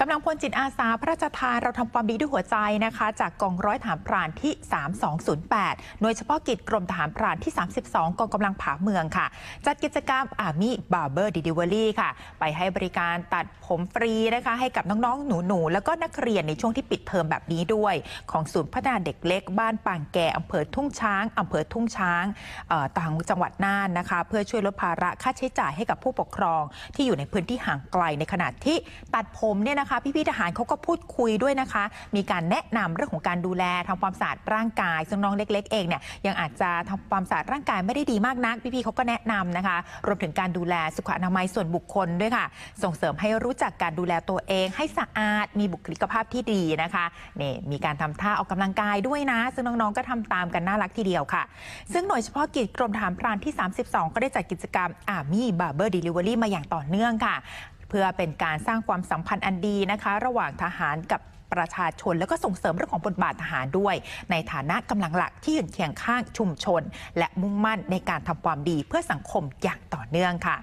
กำลังพลจิตอาสาพระราชทานเราทำความดีด้วยหัวใจนะคะ จากกองร้อยฐานพรานที่ 3208 หน่วยเฉพาะกิจกรมทหารพรานที่ 32 กองกำลังผาเมืองค่ะ จัดกิจกรรม Army Barber Delivery ค่ะ ไปให้บริการตัดผมฟรีนะคะ ให้กับน้องๆ หนูๆ แล้วก็นักเรียนในช่วงที่ปิดเทอมแบบนี้ด้วย ของศูนย์พัฒนาเด็กเล็ก บ้านปางแก่อำเภอทุ่งช้างอำเภอทุ่งช้างต่างจังหวัดน่านนะคะ เพื่อช่วยลดภาระค่าใช้จ่ายให้กับผู้ปกครอง ที่อยู่ในพื้นที่ห่างไกลในขณะที่ตัดผมเนี่ยนะคะ พี่ๆทหารเขาก็พูดคุยด้วยนะคะ มีการแนะนำเรื่องของการดูแลทำความสะอาดร่างกาย ซึ่งน้องเล็ก ๆ เองเนี่ยยังอาจจะทำความสะอาดร่างกายไม่ได้ดีมากนัก พี่ๆเขาก็แนะนำนะคะ รวมถึงการดูแลสุขอนามัยส่วนบุคคลด้วยค่ะ ส่งเสริมให้รู้จักการดูแลตัวเอง ให้สะอาดมีบุคลิกภาพที่ดีนะคะนี่มีการทำท่าออกกำลังกายด้วยนะ ซึ่งน้องๆก็ทำตามกันน่ารักทีเดียวค่ะ ซึ่งหน่วยเฉพาะกิจกรมทหารพรานที่ 32 ก็ได้จัดกิจกรรม Army Barber Delivery มาอย่างต่อเนื่องค่ะ พื่อเป็นการสร้างความสัมพันธ์อันดีนะคะ ระหว่างทหารกับประชาชน แล้วก็ส่งเสริมเรื่องของบทบาททหารด้วย ในฐานะกำลังหลักที่ยืนเคียงข้างชุมชน และมุ่งมั่นในการทำความดีเพื่อสังคมอย่างต่อเนื่องค่ะ